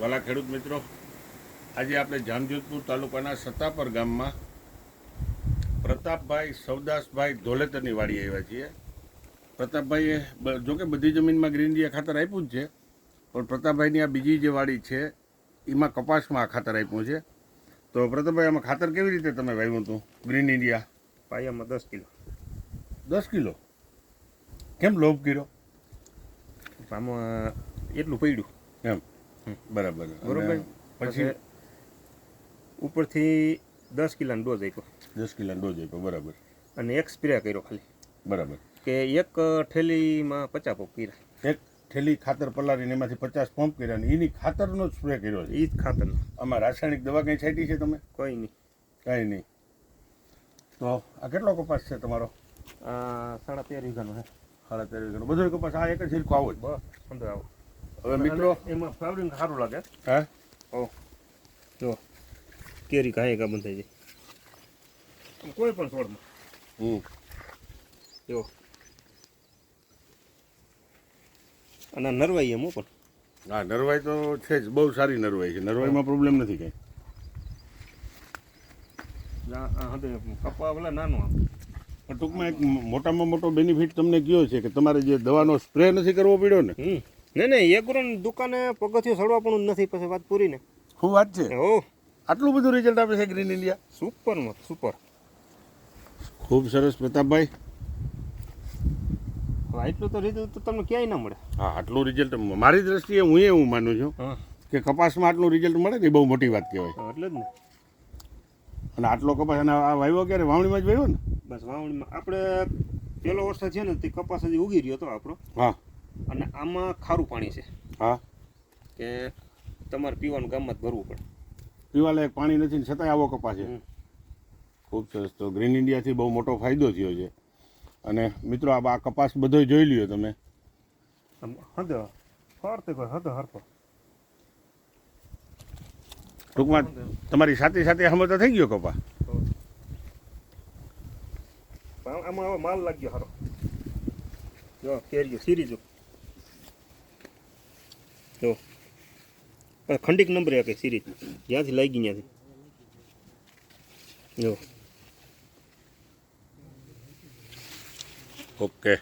વાલા ખેડૂત મિત્રો આજે આપણે જામજોધપુર તાલુકાના સતાપર ગામમાં પ્રતાપભાઈ સવદાસભાઈ ધોલેતરની વાડી આવ્યા છીએ. પ્રતાપભાઈએ જોકે બધી જમીનમાં ગ્રીન ઇન્ડિયા ખાતર આપ્યું જ છે પણ પ્રતાપભાઈની આ બીજી જે વાડી છે એમાં કપાસમાં આ ખાતર આપ્યું છે. તો પ્રતાપભાઈ આમાં ખાતર કેવી રીતે તમે વાવ્યું હતું ગ્રીન ઇન્ડિયા પાયામાં દસ કિલો. દસ કિલો? કેમ લોભ કર્યો? આમાં એટલું પડ્યું. એમ. બરાબર. બરોબર. પછી ઉપરથી દસ કિલોનો ડોઝ આપ્યો. દસ કિલો ડોઝ આપ્યો બરાબર. અને એક સ્પ્રે કર્યો ખાલી. બરાબર. કે એક ઠેલીમાં પચાસ પંપ કર્યા. એક થેલી ખાતર પલાળીને એમાંથી પચાસ પંપ કર્યા અને એની ખાતરનો જ સ્પ્રે કર્યો છે. એ જ ખાતરનો. આમાં રાસાયણિક દવા કંઈ છાંટી છે તમે? કંઈ નહીં. કંઈ નહીં. તો આ કેટલો કપાસ છે તમારો? સાડા તેર વીઘાનો છે. સાડા તેર વીઘાનો. બધો કપાસ આ એક જ હિરકો આવો જ. બસ અંદર આવો. હવે મિત્રો? એમાં ફ્લાવરિંગ સારું લાગે. હા? ઓ જો કેરી કાંઈ કા બંધ થઈ જાય? કોઈ પણ છોડમાં. હમ. જો. અને નરવાઈ એમ પણ. હા નરવાઈ તો છે જ બહુ સારી નરવાઈ છે. નરવાઈમાં પ્રોબ્લેમ નથી કાંઈ. કપા ઓલા નાનો પણ ટૂંકમાં એક મોટામાં મોટો બેનિફિટ તમને કયો છે કે તમારે જે દવાનો સ્પ્રે નથી કરવો પડ્યો ને? નહીં નહીં એક ગ્રોન દુકાને પગથિયું સડવા પણ નથી પછી વાત પૂરી ને શું વાત છે? ઓ આટલું બધું રિઝલ્ટ આપે છે ગ્રીન ઇન્ડિયા સુપર મત સુપર ખૂબ સરસ પ્રતાપભાઈ. આટલું તો રિઝલ્ટ તો તમને ક્યાંય ના મળે. હા આટલું રિઝલ્ટ મારી દ્રષ્ટિએ હું એવું માનું છું કે કપાસમાં આટલું રિઝલ્ટ મળે ને એ બહુ મોટી વાત કહેવાય. એટલે જ ને. અને આટલો કપાસ અને આ વાવ્યો ક્યારે? વાવણીમાં જ વાવ્યો ને? બસ વાવણીમાં. આપણે પેલો વર્ષે છે ને તે કપાસ હજી ઉગી રહ્યો હતો આપણો. હા. અને આમાં ખારું પાણી છે. હા. કે તમારે પીવાનું ગામમાં જ ભરવું પડે. પીવાલાયક પાણી નથી ને છતાંય આવો કપાસ છે. ખૂબ સરસ. તો ગ્રીન ઇન્ડિયાથી બહુ મોટો ફાયદો થયો છે. અને મિત્રો આ આ કપાસ બધો જોઈ લ્યો તમે. હદ ફરતે કોઈ હદ હરતો ટૂંકમાં તમારી સાથે સાથે હમણાં તો થઈ ગયો કપા આમાં હવે માલ લાગ્યો હારો. જો કેરીઓ સીરી જો જો ખંડિક નંબર આ કઈ સિરીઝ જ્યાંથી લાગી ત્યાંથી. જો. ઓકે